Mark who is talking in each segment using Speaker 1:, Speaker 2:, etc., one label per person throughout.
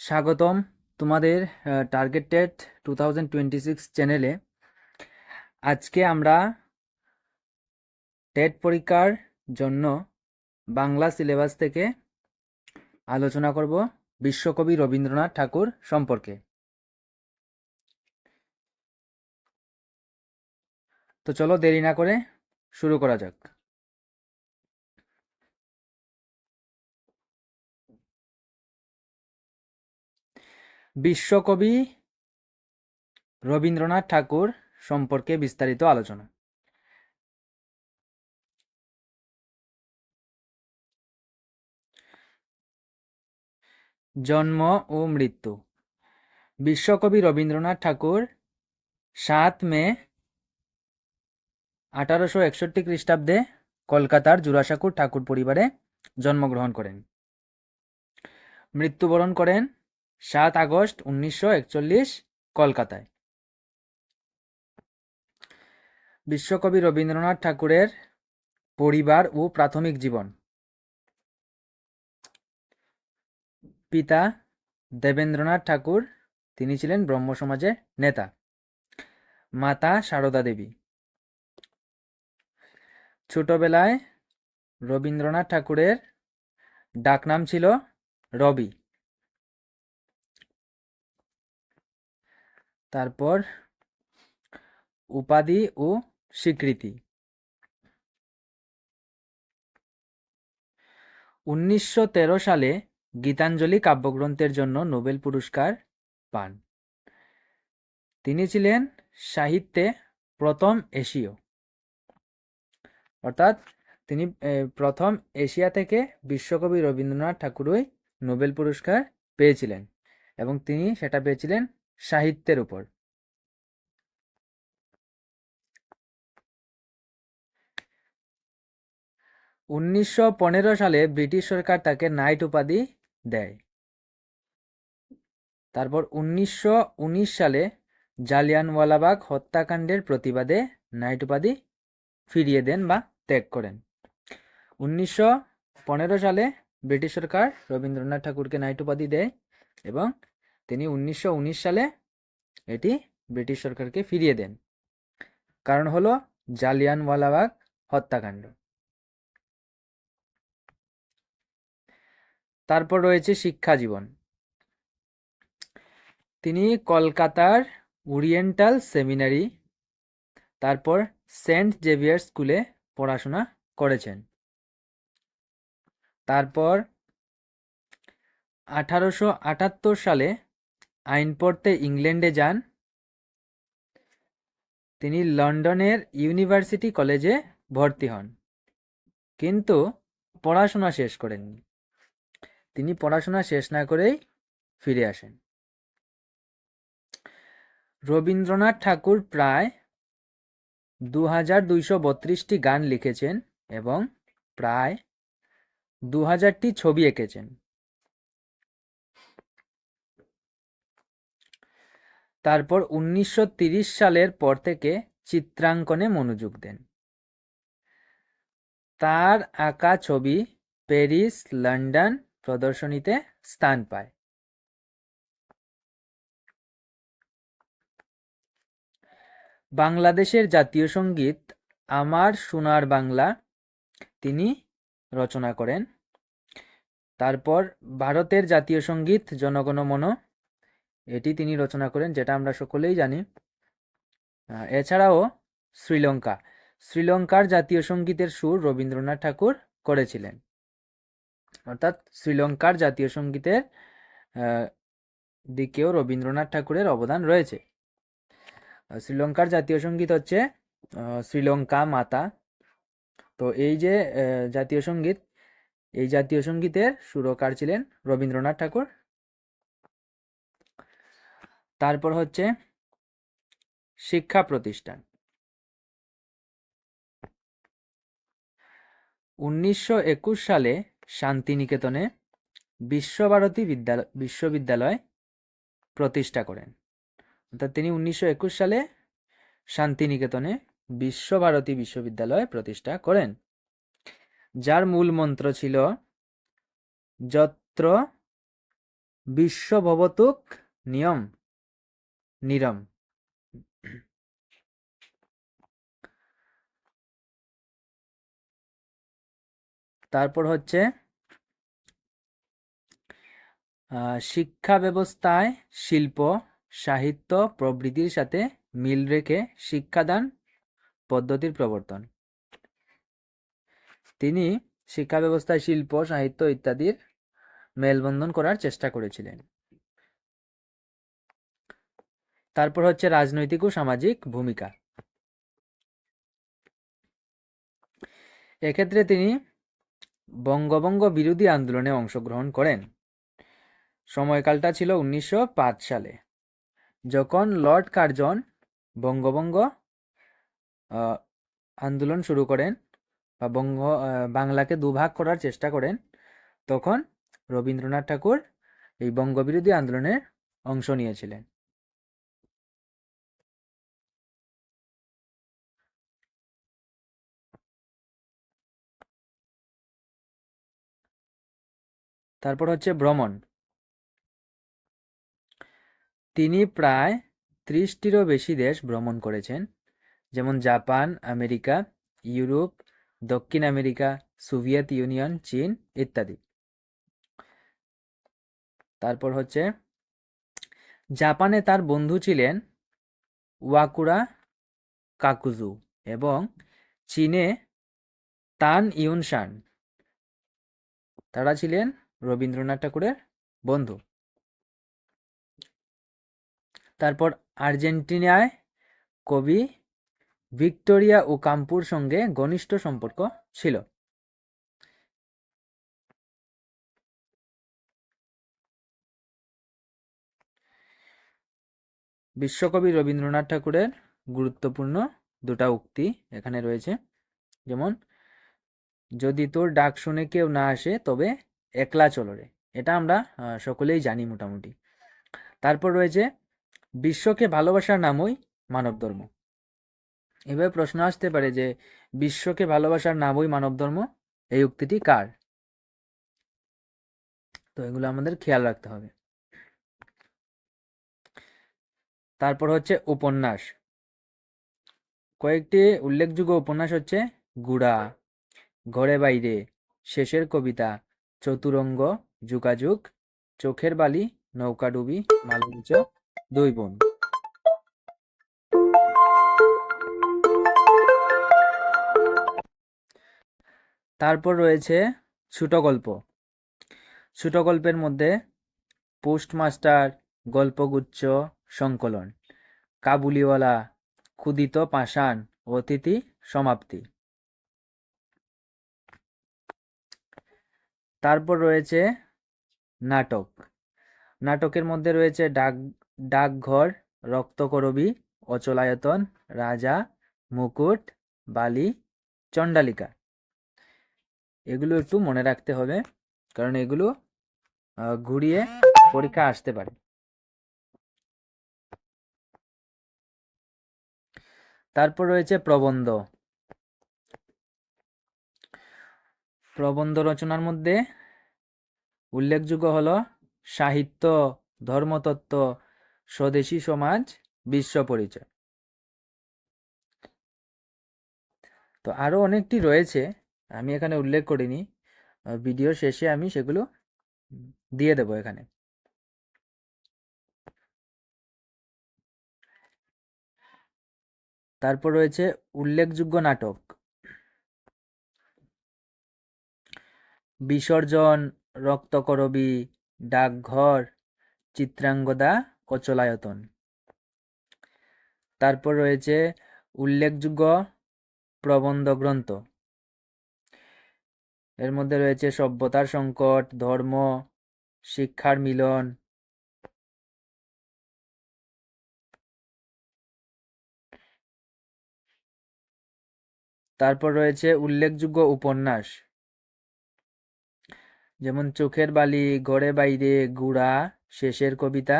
Speaker 1: স্বাগতম তোমাদের targeted two thousand twenty six চ্যানেলে আজকে আমরা টেট পরীক্ষার জন্য বাংলা সিলেবাস থেকে আলোচনা করব বিশ্বকবি রবীন্দ্রনাথ ঠাকুর সম্পর্কে। তো চলো দেরি না করে শুরু করা যাক। বিশ্বকবি রবীন্দ্রনাথ ঠাকুর সম্পর্কে বিস্তারিত আলোচনা। জন্ম ও মৃত্যু। বিশ্বকবি রবীন্দ্রনাথ ঠাকুর সাত মে আঠারোশো একষট্টি খ্রিস্টাব্দে কলকাতার জোড়াসাঁকুর ঠাকুর পরিবারে জন্মগ্রহণ করেন। মৃত্যুবরণ করেন সাত আগস্ট উনিশশো একচল্লিশ, কলকাতায়। বিশ্বকবি রবীন্দ্রনাথ ঠাকুরের পরিবার ও প্রাথমিক জীবন। পিতা দেবেন্দ্রনাথ ঠাকুর, তিনি ছিলেন ব্রহ্ম সমাজের নেতা। মাতা সারদা দেবী। ছোটবেলায় রবীন্দ্রনাথ ঠাকুরের ডাকনাম ছিল রবি। তারপর উপাধি ও স্বীকৃতি। উনিশশো তেরো সালে গীতাঞ্জলি কাব্যগ্রন্থের জন্য নোবেল পুরস্কার পান। তিনি ছিলেন সাহিত্যে প্রথম এশীয়। অর্থাৎ তিনি প্রথম এশিয়া থেকে বিশ্বকবি রবীন্দ্রনাথ ঠাকুরই নোবেল পুরস্কার পেয়েছিলেন এবং তিনি সেটা পেয়েছিলেন সাহিত্যের উপর। উনিশশো পনেরো সালে ব্রিটিশ সরকার তাকে নাইট উপাধি দেয়। তারপর উনিশশো উনিশ সালে জালিয়ানওয়ালাবাগ হত্যাকাণ্ডের প্রতিবাদে নাইট উপাধি ফিরিয়ে দেন বা ত্যাগ করেন। উনিশশো পনেরো সালে ব্রিটিশ সরকার রবীন্দ্রনাথ ঠাকুরকে নাইট উপাধি দেয় এবং তিনি উনিশশো উনিশ সালে এটি ব্রিটিশ সরকারকে ফিরিয়ে দেন। কারণ হলো জালিয়ানওয়ালাবাগ হত্যাকাণ্ড। তারপর রয়েছে শিক্ষা জীবন। তিনি কলকাতার ওরিয়েন্টাল সেমিনারি, তারপর সেন্ট জেভিয়ার স্কুলে পড়াশোনা করেছেন। তারপর আঠারোশো আটাত্তর সালে আইন পড়তে ইংল্যান্ডে যান। তিনি লন্ডনের ইউনিভার্সিটি কলেজে ভর্তি হন। কিন্তু পড়াশোনা শেষ করেননি। তিনি পড়াশোনা শেষ না করেই ফিরে আসেন। রবীন্দ্রনাথ ঠাকুর প্রায় দু হাজার দুইশো বত্রিশটি গান লিখেছেন এবং প্রায় দু হাজারটি ছবি এঁকেছেন। তারপর উনিশশো সালের পর থেকে চিত্রাঙ্কনে মনোযোগ দেন। তার আঁকা ছবি প্যারিস, লন্ডন প্রদর্শনীতে স্থান পায়। বাংলাদেশের জাতীয় সংগীত আমার সোনার বাংলা তিনি রচনা করেন। তারপর ভারতের জাতীয় সংগীত জনগণমন এটি তিনি রচনা করেন, যেটা আমরা সকলেই জানি। এছাড়াও শ্রীলঙ্কা। শ্রীলঙ্কার জাতীয় সঙ্গীতের সুর রবীন্দ্রনাথ ঠাকুর করেছিলেন। অর্থাৎ শ্রীলঙ্কার জাতীয় সঙ্গীতের দিকেও রবীন্দ্রনাথ ঠাকুরের অবদান রয়েছে। শ্রীলঙ্কার জাতীয় সংগীত হচ্ছে শ্রীলঙ্কা মাতা। তো এই যে জাতীয় সংগীত, এই জাতীয় সঙ্গীতের সুরকার ছিলেন রবীন্দ্রনাথ ঠাকুর। তারপর হচ্ছে শিক্ষা প্রতিষ্ঠান। উনিশশো একুশ সালে শান্তিনিকেতনে বিশ্বভারতী বিদ্যালয় বিশ্ববিদ্যালয় প্রতিষ্ঠা করেন। অর্থাৎ তিনি উনিশশো একুশ সালে শান্তিনিকেতনে বিশ্বভারতী বিশ্ববিদ্যালয় প্রতিষ্ঠা করেন। যার মূল মন্ত্র ছিল, যত্র বিশ্বভবতুক নিয়ম। নিরম। তারপর হচ্ছে শিক্ষা ব্যবস্থায় শিল্প, সাহিত্য প্রভৃতির সাথে মিল রেখে শিক্ষাদান পদ্ধতির প্রবর্তন। তিনি শিক্ষা ব্যবস্থায় শিল্প, সাহিত্য ইত্যাদির মেলবন্ধন করার চেষ্টা করেছিলেন। তারপর হচ্ছে রাজনৈতিক ও সামাজিক ভূমিকা। এক্ষেত্রে তিনি বঙ্গবঙ্গ বিরোধী আন্দোলনে অংশগ্রহণ করেন। সময়কালটা ছিল উনিশশো পাঁচ সালে। যখন লর্ড কার্জন বঙ্গবঙ্গ আন্দোলন শুরু করেন বা বঙ্গ বাংলাকে দুভাগ করার চেষ্টা করেন, তখন রবীন্দ্রনাথ ঠাকুর এই বঙ্গবিরোধী আন্দোলনে অংশ নিয়েছিলেন। তারপর হচ্ছে ভ্রমণ। তিনি প্রায় ত্রিশটিরও বেশি দেশ ভ্রমণ করেছেন। যেমন জাপান, আমেরিকা, ইউরোপ, দক্ষিণ আমেরিকা, সোভিয়েত ইউনিয়ন, চীন ইত্যাদি। তারপর হচ্ছে জাপানে তার বন্ধু ছিলেন ওয়াকুরা কাকুজু এবং চীনে তান ইউনশান। তারা ছিলেন রবীন্দ্রনাথ ঠাকুরের বন্ধু। তারপর আর্জেন্টিনায় কবি ভিক্টোরিয়া ও কাম্পুর সঙ্গে ঘনিষ্ঠ সম্পর্ক ছিল। বিশ্বকবি রবীন্দ্রনাথ ঠাকুরের গুরুত্বপূর্ণ দুটা উক্তি এখানে রয়েছে। যেমন, যদি তোর ডাক শুনে কেউ না আসে, তবে একলা চলো রে। এটা আমরা সকলেই জানি মোটামুটি। তারপর রয়েছে, বিশ্বকে ভালোবাসার নামই মানব ধর্ম এভাবে প্রশ্ন আসতে পারে যে, বিশ্বকে ভালোবাসার নামই মানব ধর্ম এই উক্তিটি কার? তো এগুলো আমাদের খেয়াল রাখতে হবে। তারপর হচ্ছে উপন্যাস। কয়েকটি উল্লেখযোগ্য উপন্যাস হচ্ছে, গুড়া, ঘরে বাইরে, শেষের কবিতা চতুরঙ্গ, যোগাযোগ, চোখের বালি নৌকাডুবি দুই বোন। তারপর রয়েছে ছোট গল্প। ছোট গল্পের মধ্যে পোস্টমাস্টার, গল্পগুচ্ছ, সংকলন, কাবুলিওয়ালা, ক্ষুদিত পাষাণ, অতিথি, সমাপ্তি। তারপর রয়েছে নাটক। নাটকের মধ্যে রয়েছে ডাক, ডাকঘর, রক্তকরবী, অচলায়তন, রাজা, মুকুট, বালি, চণ্ডালিকা। এগুলো একটু মনে রাখতে হবে, কারণ এগুলো ঘুরিয়ে পরীক্ষা আসতে পারে। তারপর রয়েছে প্রবন্ধ। প্রবন্ধ রচনার মধ্যে উল্লেখযোগ্য হল সাহিত্য, ধর্মতত্ত্ব, স্বদেশী সমাজ, বিশ্ব পরিচয়। তো আরও অনেকটি রয়েছে, আমি এখানে উল্লেখ করিনি। ভিডিও শেষে আমি সেগুলো দিয়ে দেবো এখানে। তারপর রয়েছে উল্লেখযোগ্য নাটক। বিসর্জন, রক্তকরবী, ডাকঘর, চিত্রাঙ্গদা অচলায়তন তারপর রয়েছে উল্লেখযোগ্য প্রবন্ধ গ্রন্থ এর মধ্যে রয়েছে সভ্যতার সংকট, ধর্ম, শিক্ষার মিলন। তারপর রয়েছে উল্লেখযোগ্য উপন্যাস। যেমন চোখের বালি ঘরে বাইরে, গুড়া, শেষের কবিতা।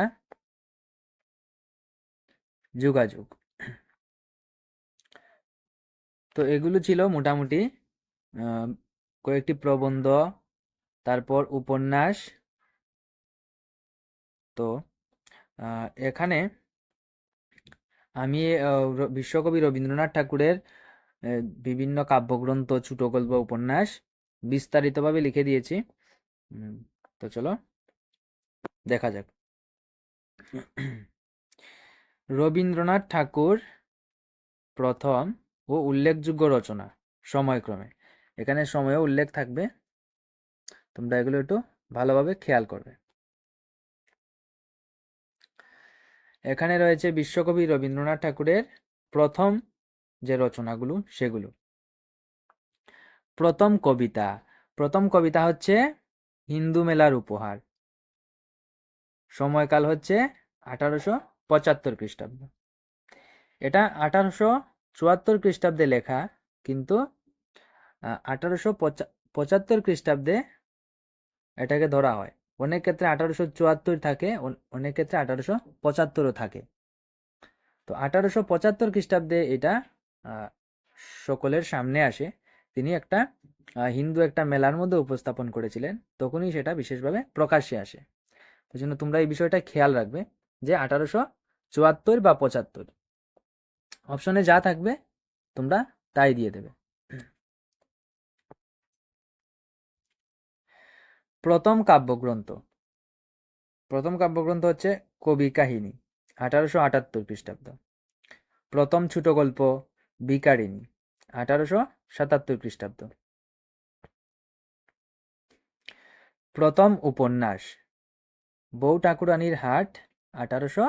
Speaker 1: যোগাযোগ। তো এগুলো ছিল মোটামুটি কয়েকটি প্রবন্ধ, তারপর উপন্যাস। তো এখানে আমি বিশ্বকবি রবীন্দ্রনাথ ঠাকুরের বিভিন্ন কাব্যগ্রন্থ ছোট গল্প উপন্যাস বিস্তারিতভাবে লিখে দিয়েছি। তো চলো দেখা যাক। রবীন্দ্রনাথ ঠাকুর প্রথম ও উল্লেখযোগ্য রচনা সময়ক্রমে। এখানে সময়ও উল্লেখ থাকবে। তোমরা এগুলো একটু ভালোভাবে খেয়াল করবে। এখানে রয়েছে বিশ্বকবি রবীন্দ্রনাথ ঠাকুরের প্রথম যে রচনাগুলো, সেগুলো। প্রথম কবিতা প্রথম কবিতা হচ্ছে হিন্দু মেলার উপহার। সময়কাল হচ্ছে আঠারোশো পঁচাত্তর খ্রিস্টাব্দ। এটা আঠারোশো চুয়াত্তর খ্রিস্টাব্দে লেখা, কিন্তু আঠারোশো পঁচাত্তর খ্রিস্টাব্দে এটাকে ধরা হয়। অনেক ক্ষেত্রে আঠারোশো চুয়াত্তর থাকে অনেক ক্ষেত্রে আঠারোশো পঁচাত্তরও থাকে। তো আঠারোশো পঁচাত্তর খ্রিস্টাব্দে এটা সকলের সামনে আসে। তিনি একটা হিন্দু একটা মেলার মধ্যে উপস্থাপন করেছিলেন, তখনই সেটা বিশেষভাবে প্রকাশ্যে আসে। ওই জন্য তোমরা এই বিষয়টা খেয়াল রাখবে যে আঠারোশো চুয়াত্তর বা পঁচাত্তর অপশনে যা থাকবে তোমরা তাই দিয়ে দেবে। প্রথম কাব্যগ্রন্থ প্রথম কাব্যগ্রন্থ হচ্ছে কবি কাহিনী, আঠারোশো আটাত্তর খ্রিস্টাব্দ। প্রথম ছোট গল্প বিকারিণী আঠারোশো সাতাত্তর খ্রিস্টাব্দ। প্রথম উপন্যাস। বউ ঠাকুরানীর হাট, আঠারোশো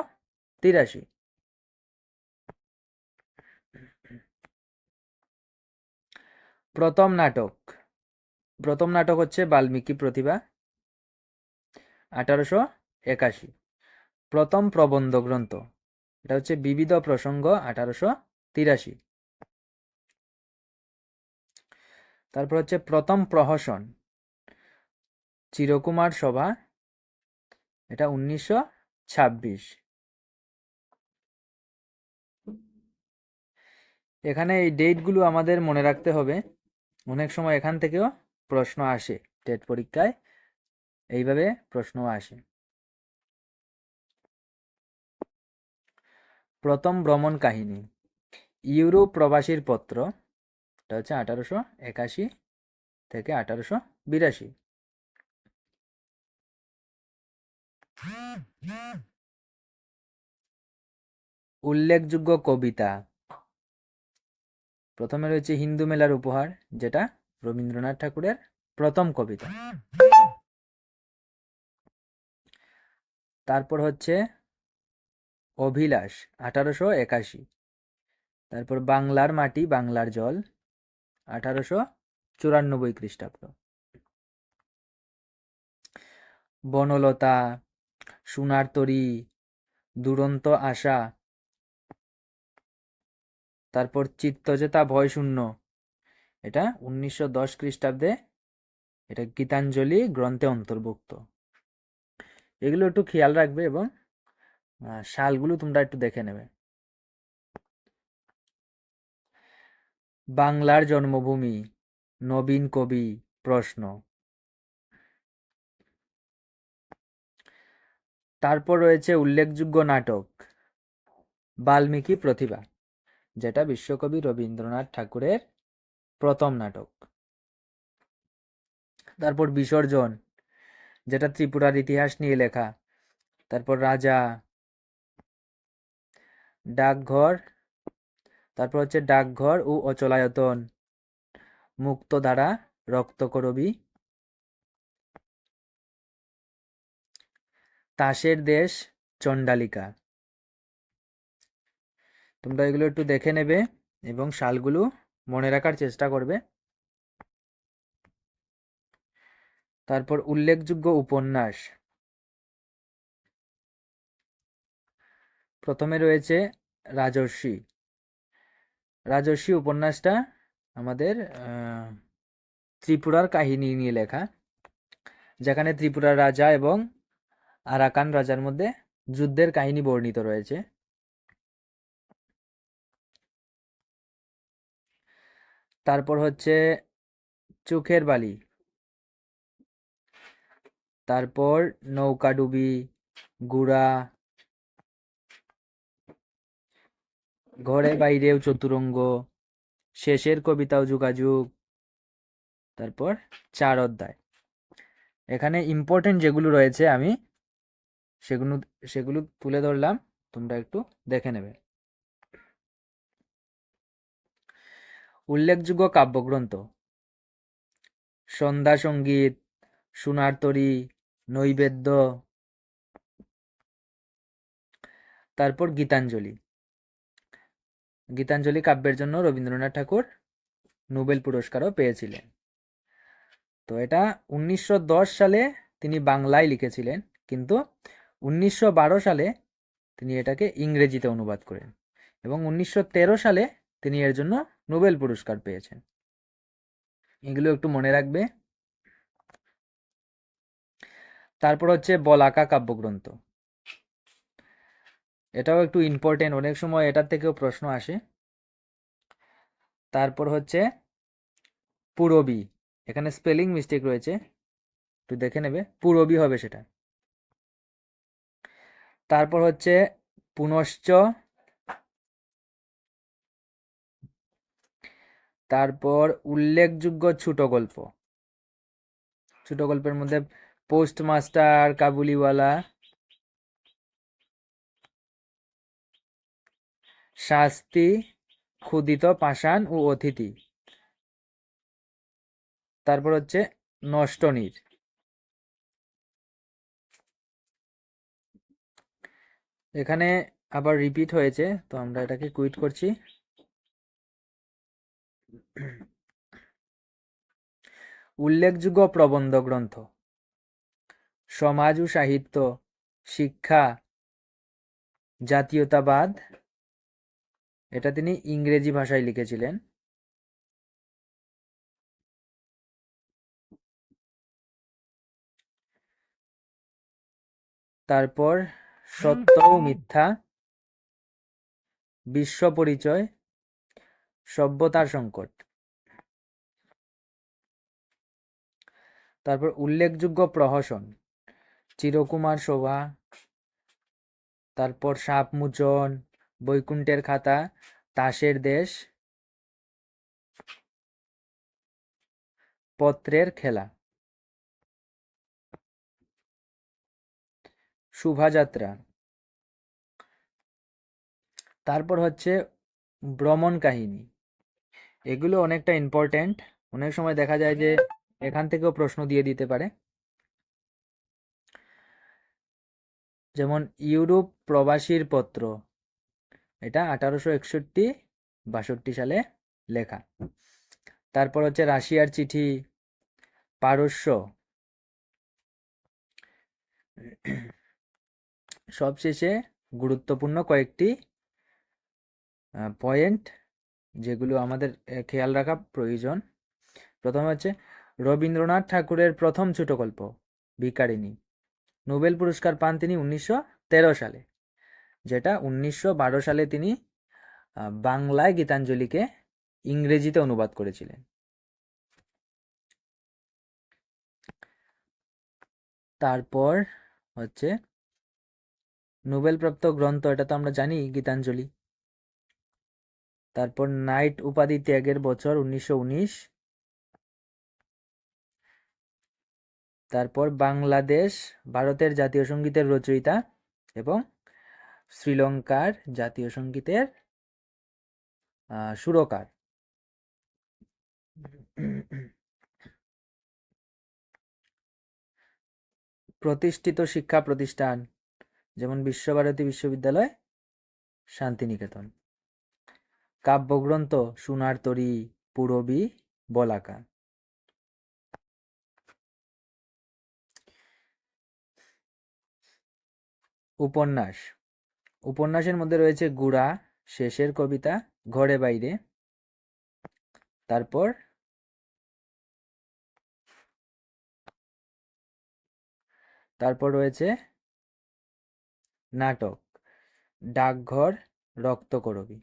Speaker 1: তিরাশি। প্রথম নাটক। প্রথম নাটক হচ্ছে বাল্মীকি প্রতিভা আঠারোশো একাশি। প্রথম প্রবন্ধ গ্রন্থ। এটা হচ্ছে বিবিধ প্রসঙ্গ, আঠারোশো তিরাশি। তারপর হচ্ছে প্রথম প্রহসন। চিরকুমার সভা, এটা উনিশশো ছাব্বিশ। এখানে এই ডেটগুলো আমাদের মনে রাখতে হবে। অনেক সময় এখান থেকেও প্রশ্ন আসে টেট পরীক্ষায় এইভাবে প্রশ্ন আসে। প্রথম ভ্রমণ কাহিনী, ইউরোপ প্রবাসীর পত্র, এটা হচ্ছে আঠারোশো একাশি থেকে আঠারোশো বিরাশি। উল্লেখযোগ্য কবিতা। প্রথমে রয়েছে হিন্দু মেলার উপহার, যেটা রবীন্দ্রনাথ ঠাকুরের প্রথম কবিতা। তারপর হচ্ছে অভিলাষ, আঠারোশো একাশি। তারপর বাংলার মাটি, বাংলার জল, আঠারোশো চুরানব্বই খ্রিস্টাব্দ। বনলতা সোনার তরী, দুরন্ত আশা। তারপর চিত্তজেতা ভয় শূন্য এটা উনিশশো দশ খ্রিস্টাব্দে এটা গীতাঞ্জলি গ্রন্থে অন্তর্ভুক্ত। এগুলো একটু খেয়াল রাখবে এবং সালগুলো তোমরা একটু দেখে নেবে। বাংলার জন্মভূমি, নবীন কবি প্রশ্ন। তারপর রয়েছে উল্লেখযোগ্য নাটক, বাল্মীকি প্রতিভা, যেটা বিশ্বকবি রবীন্দ্রনাথ ঠাকুরের প্রথম নাটক। তারপর বিসর্জন, যেটা ত্রিপুরার ইতিহাস নিয়ে লেখা। তারপর রাজা, ডাকঘর, তারপর হচ্ছে ডাকঘর ও অচলায়তন, মুক্তধারা, রক্তকরবী তাসের দেশ চণ্ডালিকা। তোমরা এগুলো একটু দেখে নেবে এবং সালগুলো মনে রাখার চেষ্টা করবে। তারপর উল্লেখযোগ্য উপন্যাস। প্রথমে রয়েছে রাজর্ষি। রাজর্ষি উপন্যাসটা আমাদের ত্রিপুরার কাহিনী নিয়ে লেখা। যেখানে ত্রিপুরার রাজা এবং আরাকান রাজার মধ্যে যুদ্ধের কাহিনী বর্ণিত রয়েছে। তারপর হচ্ছে চোখের বালি। তারপর নৌকাডুবি গুড়া। ঘরে বাইরেও চতুরঙ্গ। শেষের কবিতাও যোগাযোগ। তারপর চার অধ্যায়। এখানে ইম্পর্টেন্ট যেগুলো রয়েছে আমি সেগুলো সেগুলো তুলে ধরলাম, তোমরা একটু দেখে নেবে। উল্লেখযোগ্য কাব্যগ্রন্থ। সন্ধ্যা সংগীত, সোনার তরী, নৈবেদ্য। তারপর গীতাঞ্জলি। গীতাঞ্জলি কাব্যের জন্য রবীন্দ্রনাথ ঠাকুর নোবেল পুরস্কারও পেয়েছিলেন। তো এটা উনিশশো দশ সালে তিনি বাংলায় লিখেছিলেন, কিন্তু উনিশশো বারো সালে তিনি এটাকে ইংরেজিতে অনুবাদ করেন এবং উনিশশো তেরো সালে তিনি এর জন্য নোবেল পুরস্কার পেয়েছেন। এগুলো একটু মনে রাখবে। তারপর হচ্ছে বলাকা কাব্যগ্রন্থ। এটাও একটু ইম্পর্টেন্ট অনেক সময় এটার থেকেও প্রশ্ন আসে। তারপর হচ্ছে পুরবী, এখানে স্পেলিং মিস্টেক রয়েছে। একটু দেখে নেবে, পুরবী হবে সেটা। তারপর হচ্ছে পুনশ্চ, তারপর উল্লেখযোগ্য ছোট গল্প। ছোট গল্পের মধ্যে পোস্ট মাস্টার কাবুলিওয়ালা, শাস্তি ক্ষুদিত পাষাণ ও অতিথি। তারপর হচ্ছে নষ্টনীর এখানে আবার রিপিট হয়েছে, তো আমরা এটাকে কুইট করছি। উল্লেখযোগ্য প্রবন্ধ গ্রন্থ। সমাজ ও সাহিত্য, শিক্ষা, জাতীয়তাবাদ। এটা তিনি ইংরেজি ভাষায় লিখেছিলেন। তারপর সত্য ও মিথ্যা, বিশ্ব পরিচয়, সভ্যতার সংকট। তারপর উল্লেখযোগ্য প্রহসন, চিরকুমার শোভা, তারপর সাপ মোচন, বৈকুণ্ঠের খাতা, তাসের দেশ, পত্রের খেলা। শোভাযাত্রা। তারপর হচ্ছে ভ্রমণ কাহিনী। এগুলো অনেকটা ইম্পর্ট্যান্ট অনেক সময় দেখা যায় যে এখান থেকেও প্রশ্ন দিয়ে দিতে পারে। যেমন, ইউরোপ প্রবাসীর পত্র। এটা আঠারোশো একষট্টি বাষট্টি সালে লেখা। তারপর হচ্ছে রাশিয়ার চিঠি, পারস্য। সবশেষে গুরুত্বপূর্ণ কয়েকটি পয়েন্ট যেগুলো আমাদের খেয়াল রাখা প্রয়োজন। প্রথমে হচ্ছে রবীন্দ্রনাথ ঠাকুরের প্রথম ছোট গল্প ভিকারিনী নোবেল পুরস্কার পান তিনি উনিশশো তেরো সালে, যেটা উনিশশো বারো সালে তিনি বাংলায় গীতাঞ্জলিকে ইংরেজিতে অনুবাদ করেছিলেন। তারপর হচ্ছে নোবেলপ্রাপ্ত গ্রন্থ, এটা তো আমরা জানি, গীতাঞ্জলি। তারপর নাইট উপাধি ত্যাগের বছর উনিশশো উনিশ। তারপর বাংলাদেশ, ভারতের জাতীয় সঙ্গীতের রচয়িতা এবং শ্রীলঙ্কার জাতীয় সঙ্গীতের সুরকার। প্রতিষ্ঠিত শিক্ষা প্রতিষ্ঠান। যেমন বিশ্বভারতী বিশ্ববিদ্যালয়, শান্তিনিকেতন। কাব্যগ্রন্থ সোনার তরী, পুরবী, বলাকা। উপন্যাস। উপন্যাসের মধ্যে রয়েছে গুড়া, শেষের কবিতা, ঘরে বাইরে। তারপর তারপর রয়েছে নাটক ডাকঘর রক্তকরবী।